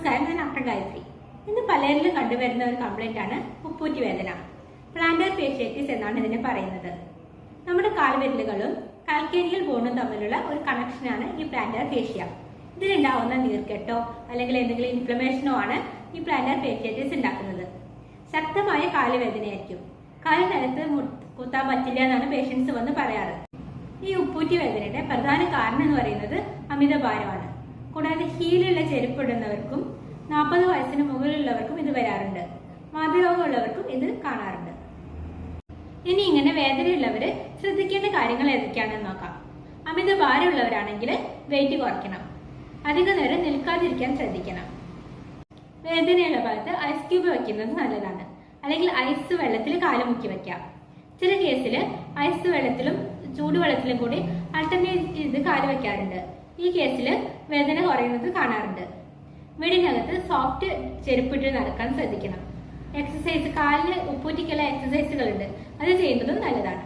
നമസ്കാരം ഞാൻ ഡോക്ടർ ഗായത്രി ഇന്ന് പലരിലും കണ്ടുവരുന്ന ഒരു കംപ്ലൈന്റ് ആണ് ഉപ്പൂറ്റി വേദന. പ്ലാന്റർ ഫേഷ്യേറ്റിസ് എന്നാണ് ഇതിനെ പറയുന്നത്. നമ്മുടെ കാൽവിരലുകളും കൽക്കേരിയൽ ബോണും തമ്മിലുള്ള ഒരു കണക്ഷനാണ് ഈ പ്ലാന്റർ ഫേഷ്യ ഇതിലുണ്ടാവുന്ന നീർക്കെട്ടോ അല്ലെങ്കിൽ എന്തെങ്കിലും ഇൻഫ്ലമേഷനോ ആണ് ഈ പ്ലാന്റർ ഫേഷ്യേറ്റിസ് ഉണ്ടാക്കുന്നത്. ശക്തമായ കാലുവേദനയായിരിക്കും കാൽ നിലത്ത് കുത്താൻ പറ്റില്ല എന്നാണ് പേഷ്യൻസ് വന്ന് പറയാറ്. ഈ ഉപ്പൂറ്റി വേദനയുടെ പ്രധാന കാരണം എന്ന് പറയുന്നത് അമിതഭാരമാണ്. കൂടാതെ ഹീലുള്ള ചെരുപ്പിടുന്നവർക്കും നാൽപ്പത് വയസ്സിന് മുകളിലുള്ളവർക്കും ഇത് വരാറുണ്ട്. മാതൃരോഗമുള്ളവർക്കും ഇത് കാണാറുണ്ട്. ഇനി ഇങ്ങനെ വേദനയുള്ളവര് ശ്രദ്ധിക്കേണ്ട കാര്യങ്ങൾ ഏതൊക്കെയാണെന്ന് നോക്കാം. അമിത ഭാരമുള്ളവരാണെങ്കിൽ വെയിറ്റ് കുറയ്ക്കണം. അധിക നേരം നിൽക്കാതിരിക്കാൻ ശ്രദ്ധിക്കണം. വേദനയുള്ള ഭാഗത്ത് ഐസ് ക്യൂബ് വെക്കുന്നത് നല്ലതാണ്. അല്ലെങ്കിൽ ഐസ് വെള്ളത്തിൽ കാലുമുക്കി വെക്കാം ചില കേസിൽ ഐസ് വെള്ളത്തിലും ചൂടുവെള്ളത്തിലും കൂടി അൾട്ടർനേറ്റ് ചെയ്ത് കാൽ വെക്കാറുണ്ട് ഈ കേസിൽ വേദന കുറയുന്നത് കാണാറുണ്ട്. വീടിനകത്ത് സോഫ്റ്റ് ചെരുപ്പിട്ട് നടക്കാൻ ശ്രദ്ധിക്കണം. എക്സസൈസ് കാലിന് ഉപ്പൂറ്റിക്കുള്ള എക്സസൈസുകളുണ്ട് അത് ചെയ്യുന്നതും നല്ലതാണ്.